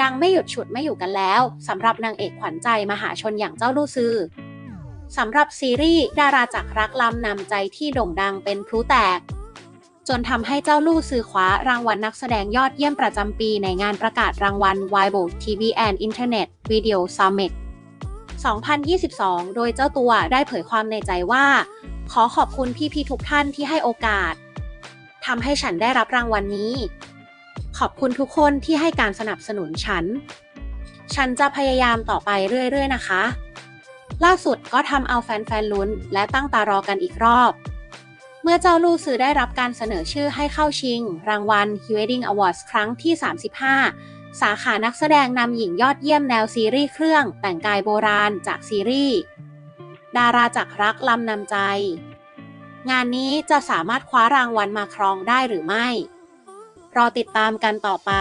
ดังไม่หยุดฉุดไม่อยู่กันแล้วสำหรับนางเอกขวัญใจมหาชนอย่างเจ้าลู่ซือสำหรับซีรีส์ดาราจากรักลำนำใจที่โด่งดังเป็นพลุแตก จนทำให้เจ้าลู่ซือคว้ารางวัลนักแสดงยอดเยี่ยมประจำปีในงานประกาศรางวัล w i b o TV and Internet Video Summit 2022 โดยเจ้าตัวได้เผยความในใจว่า ขอขอบคุณพี่ๆทุกท่านที่ให้โอกาสทำให้ฉันได้รับรางวัลนนี้ อบคุณทุกคนที่ให้การสนับสนุนฉัน ฉันจะพยายามต่อไปเรื่อยๆนะคะ ล่าสุดก็ทำเอาแฟนๆลุ้น และตั้งตารอกันอีกรอบ เมื่อเจ้าลูซื้อได้รับการเสนอชื่อให้เข้าชิง รางวัล h e w e d i n g Awards ครั้งที่ 35 สาขานักแสดงนำหญิงยอดเยี่ยมแนวซีรีส์เครื่องแต่งกายโบราณจากซีรีส์ดาราจากรักลำนำใจ งานนี้จะสามารถคว้ารางวัลมาครองได้หรือไม่ รอติดตามกันต่อไป